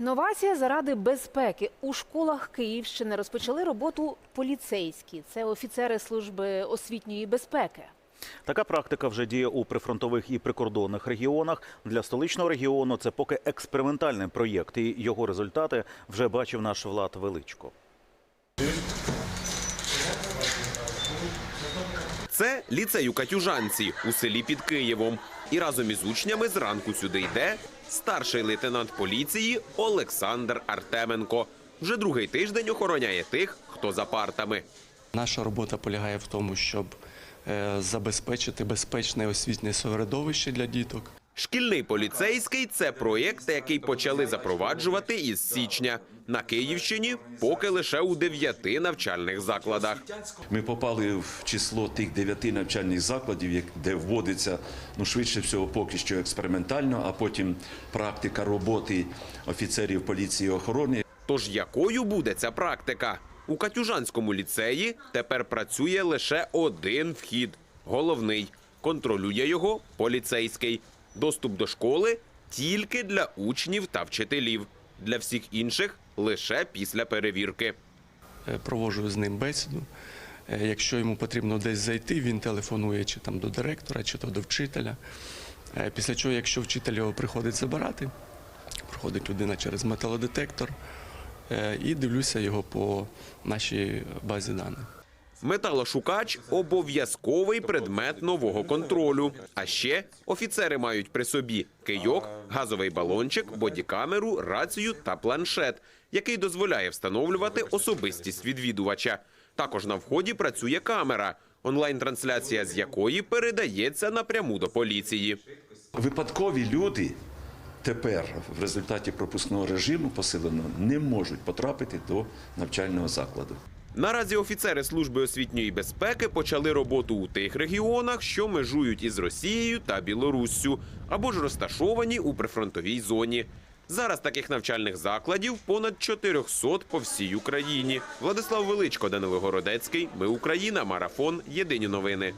Новація заради безпеки у школах Київщини розпочали роботу поліцейські. Це офіцери служби освітньої безпеки. Така практика вже діє у прифронтових і прикордонних регіонах. Для столичного регіону це поки експериментальний проєкт, і його результати вже бачив наш Влад Величко. Це ліцей у Катюжанці у селі під Києвом. І разом із учнями зранку сюди йде старший лейтенант поліції Олександр Артеменко. Вже другий тиждень охороняє тих, хто за партами. Наша робота полягає в тому, щоб е, забезпечити безпечне освітнє середовище для діток. Шкільний поліцейський це проєкт, який почали запроваджувати із січня. На Київщині поки лише у дев'яти навчальних закладах. Ми попали в число тих дев'яти навчальних закладів, де вводиться ну швидше всього, поки що експериментально, а потім практика роботи офіцерів поліції і охорони. Тож якою буде ця практика? У Катюжанському ліцеї тепер працює лише один вхід головний. Контролює його поліцейський. Доступ до школи тільки для учнів та вчителів. Для всіх інших лише після перевірки. Провожу Проводжу з ним бесіду. Е, Якщо йому потрібно десь зайти, він телефонує чи там до директора, чи то до вчителя. Е, Після чого, якщо вчитель його приходить забирати, приходить людина через металодетектор е, і дивлюся його по нашій базі даних. Металошукач обов'язковий предмет нового контролю. А ще офіцери мають при собі кийок, газовий балончик, бодікамеру, рацію та планшет, який дозволяє встановлювати особистість відвідувача. Також на вході працює камера, онлайн-трансляція з якої передається напряму до поліції. Випадкові люди тепер в результаті пропускного режиму посиленого не можуть потрапити до навчального закладу. Наразі офіцери служби освітньої безпеки почали роботу у тих регіонах, що межують із Росією та Білоруссю, або ж розташовані у прифронтовій зоні. Зараз таких навчальних закладів понад 400 по всій Україні. Владислав Величко, Данило Городецький. Ми Україна. Марафон. Єдині новини.